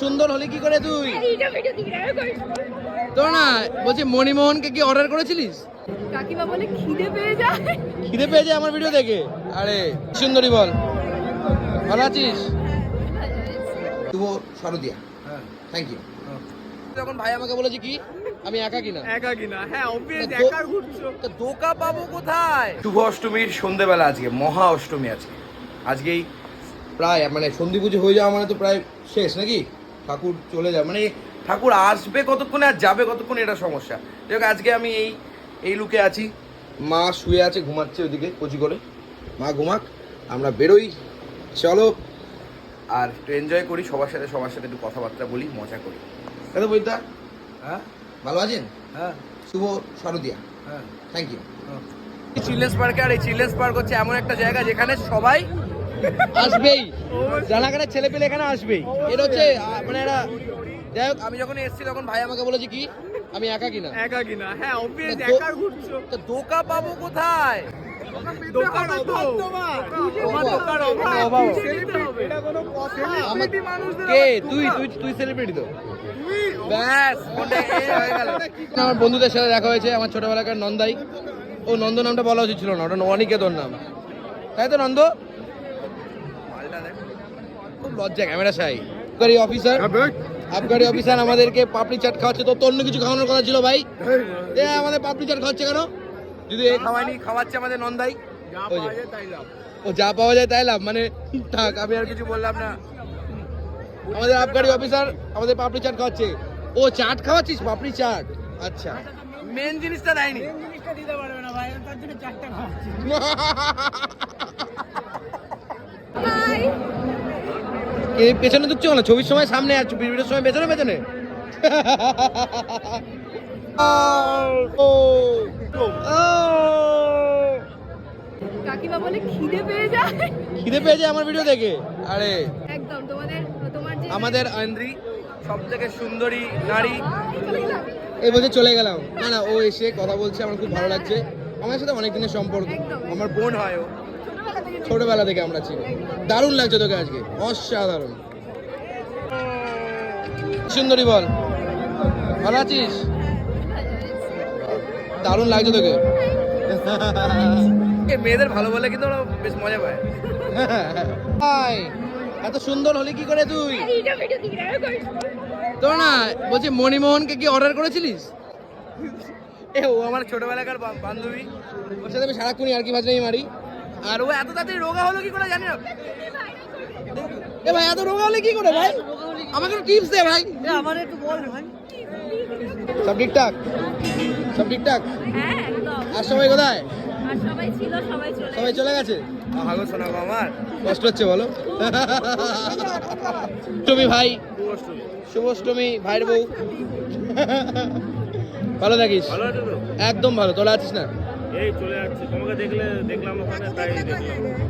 সুন্দর হলে কি করে তুই? তো না বলছি মণিমোহনকে কি অর্ডার করেছিলিস? কাকিমা বলে খিদে পেয়ে যায়। খিদে পেয়েছে আমার ভিডিও দেখে? আরে সুন্দরী বল। ভালো আছিস? শুভ শারদিয়া। থ্যাংক ইউ যখন ভাই আমাকে বলেছে কি? আমি একা কিনা। একা কিনা। হ্যাঁ অবভিয়াস একা ঘুরছো। তো দোকা পাবো কোথায়? শুভ অষ্টমীর সন্ধেবেলা আজকে মহা অষ্টমী আজকে। আজকেই প্রায় মানে সন্ধি পুজো হয়ে যাওয়া মানে তো প্রায় শেষ নাকি? ঠাকুর চলে যাবে। মানে ঠাকুর আসবে কতক্ষণে আর যাবে কতক্ষণে এটা সমস্যা। যাই আজকে আমি এই এই লুকে আছি। মা শুয়ে আছে ঘুমাচ্ছে ওদিকে কচি করে। মা ঘুমাক আমরা বেরোই। চলো। আর একটু এনজয় করি সবার সাথে সবার সাথে একটু কথাবার্তা বলি মজা করি। দাদা বইদা হ্যাঁ? ভালো আছেন? হ্যাঁ। শুভ শারদিয়া। হ্যাঁ। থ্যাংক ইউ চিলড্রেন্স পার্কে আর এই চিলড্রেন্স পার্ক হচ্ছে এমন একটা জায়গা যেখানে সবাই আসবেই। রানাঘাটের ছেলে পেলে এখানে আসবেই। এটা হচ্ছে মানে একটা যাই হোক আমি যখন এসেছি তখন ভাই আমাকে বলেছে কি আমি একা কিনা। একা কিনা। হ্যাঁ অবভিয়াস তো- একা ঘুরছো। তো দোকা পাবো কোথায়? হয়ে আমার বন্ধুদের সাথে দেখা হয়েছে আমার ছোটবেলাকার নন্দাই। ও নন্দ নামটা বলা উচিত ছিল না ওটা অনিকেতন নাম। তাই তো নন্দ? খুব লজ্জা ক্যামেরা সাই আবগারি অফিসার আবগারি অফিসার আমাদেরকে পাপড়ি চাট খাওয়াচ্ছে। তো অন্য কিছু খাওয়ানোর কথা ছিল ভাই। এ আমাদের পাপড়ি চাট খাওয়াচ্ছে কেন? যদি এ খাওয়ায়নি খাওয়াচ্ছে আমাদের নন্দাই। যা পাওয়া যায় তাই লাভ। ও যা পাওয়া যায় তাই লাভ মানে থাক আমি আর কিছু বললাম না। আমাদের আবগারি অফিসার আমাদের পাপড়ি চাট খাওয়াচ্ছে। ও চাট খাওয়াচ্ছিস? পাপড়ি চাট? আচ্ছা। মেন জিনিসটা দেয়নি। জিনিসটা দিতে পারবে না ভাই তার জন্য চারটা খাওয়াচ্ছি। এই পেছনে তো চল না ছবির সময় সামনে আর ভিডিওর সময় পেছনে পেছনে। কাকিমা বলে খিদে পেয়ে যায়। খিদে আমার ভিডিও দেখে? আরে। একদম তোমাদের তোমার যে আমাদের আন্দ্রি সুন্দরী নারী। এই চলে গেলাম। না না ও এসে কথা বলছে আমার খুব ভালো লাগছে। আমার সাথে অনেক দিনের সম্পর্ক আমার বোন হয় ও। ছোটবেলা থেকে আমরা ছিলাম দারুণ লাগছে তোকে আজকে। অসাধারণ। সুন্দরী বল। ভালো আছিস? দারুণ লাগছে তোকে। মেয়েদের ভালো বলে কিন্তু ওরা বেশ মজা পায়। হাই এত সুন্দর হলে কি করে তুই? তো না বলছি মণিমোহনকে কি অর্ডার করেছিলিস? এ ও আমার ছোটবেলাকার বান্ধবী। ওর সাথে আমি সারাক্ষণই আর কি ভাজনাই মারি। আর ও এত তাড়াতাড়ি রোগা হলো কি করে জানি না। এ ভাই এত রোগা হলে কি করে ভাই? আমাকে একটু টিপস দে ভাই। আমার একটু বল ভাই। সব ঠিকঠাক? সব ঠিকঠাক? হ্যাঁ একদম। আর সবাই কোথায়? আর সবাই ছিল সবাই চলে সবাই চলে গেছে? ভালো শোনাবো আমার। কষ্ট হচ্ছে বলো। অষ্টমী ভাই। শুভ অষ্টমী ভাইয়ের বউ। ভালো থাকিস। একদম ভালো তোরা আছিস না? এই চলে যাচ্ছে। তোমাকে দেখলে দেখলাম ওখানে তাই দেখলাম।